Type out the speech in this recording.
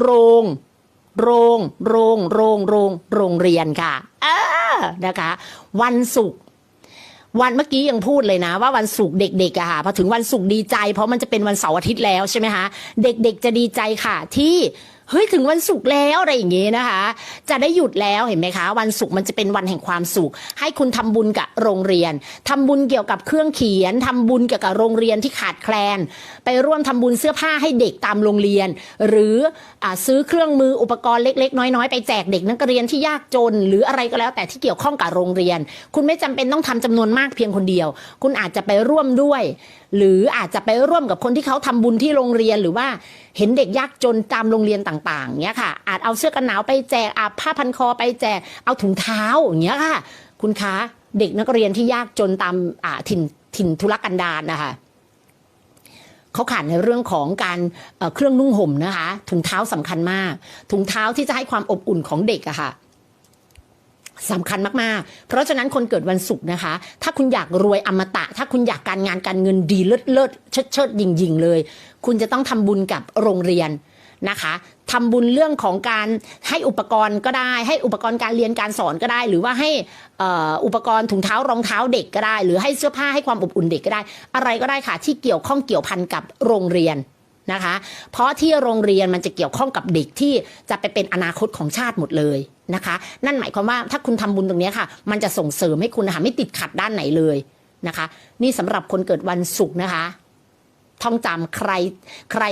โรง โรง โรง โรง โรง โรงเรียนค่ะ เออ นะคะ วันศุกร์วันเมื่อกี้ยังพูดเลยนะ ว่าวันศุกร์เด็กๆอะค่ะพอถึงวันศุกร์ดีใจ เพราะมันจะเป็นวันเสาร์อาทิตย์แล้วใช่ไหมคะเด็กๆจะดีใจค่ะที่ เฮ้ยถึงวันศุกร์แล้วอะไรอย่างเงี้นะคะ จะได้หยุดแล้วเห็นไหมคะ วันศุกร์มันจะเป็นวันแห่งความสุข ให้คุณทำบุญกับโรงเรียนทำบุญเกี่ยวกับเครื่องเขียนทำบุญเกี่ยวกับโรงเรียนที่ขาดแคลน ไปร่วมทำบุญเสื้อผ้าให้เด็กตามโรงเรียน หรืออาซื้อเครื่องมืออุปกรณ์เล็ก ๆ น้อยๆ ไปแจกเด็กนักเรียนที่ยากจน หรืออะไรก็แล้วแต่ที่เกี่ยวข้องกับโรงเรียน คุณไม่จำเป็นต้องทำจำนวนมากเพียงคนเดียว คุณอาจจะไปร่วมด้วย หรืออาจจะไปร่วมกับคนที่เขาทำบุญที่โรงเรียนหรือว่าเห็นเด็กยากจนตามโรงเรียนต่างๆเนี้ยค่ะ อาจเอาเสื้อกันหนาวไปแจกอาผ้าพันคอไปแจกเอาถุงเท้าอย่างเงี้ยค่ะ คุณคะเด็กนักเรียนที่ยากจนตามอ่าถิ่นถิ่นทุรกันดารนะคะเขาขาดในเรื่องของการเครื่องนุ่งห่มนะคะถุงเท้าสำคัญมาก ถุงเท้าที่จะให้ความอบอุ่นของเด็กอะค่ะสำคัญมาก ๆ เพราะฉะนั้นคนเกิดวันศุกร์นะคะ ถ้าคุณอยากรวยอมตะ ถ้าคุณอยากการงานการเงินดีเลิศเลิศเชิดเชิดยิงยิงๆเลย คุณจะต้องทำบุญกับโรงเรียน นะคะทำบุญเรื่องของการให้อุปกรณ์ก็ได้ ให้อุปกรณ์การเรียนการสอนก็ได้ หรือว่าให้อุปกรณ์ถุงเท้ารองเท้าเด็กก็ได้ หรือให้เสื้อผ้าให้ความอบอุ่นเด็กก็ได้ อะไรก็ได้ค่ะ ที่เกี่ยวข้องเกี่ยวพันกับโรงเรียนนะคะ เพราะที่โรงเรียนมันจะเกี่ยวข้องกับเด็กที่จะไปเป็นอนาคตของชาติหมดเลยนะคะ นั่นหมายความว่าถ้าคุณทำบุญตรงนี้ค่ะ มันจะส่งเสริมให้คุณนะคะไม่ติดขัดด้านไหนเลยนะคะ นี่สำหรับคนเกิดวันศุกร์นะคะ ท่องจำใครใคร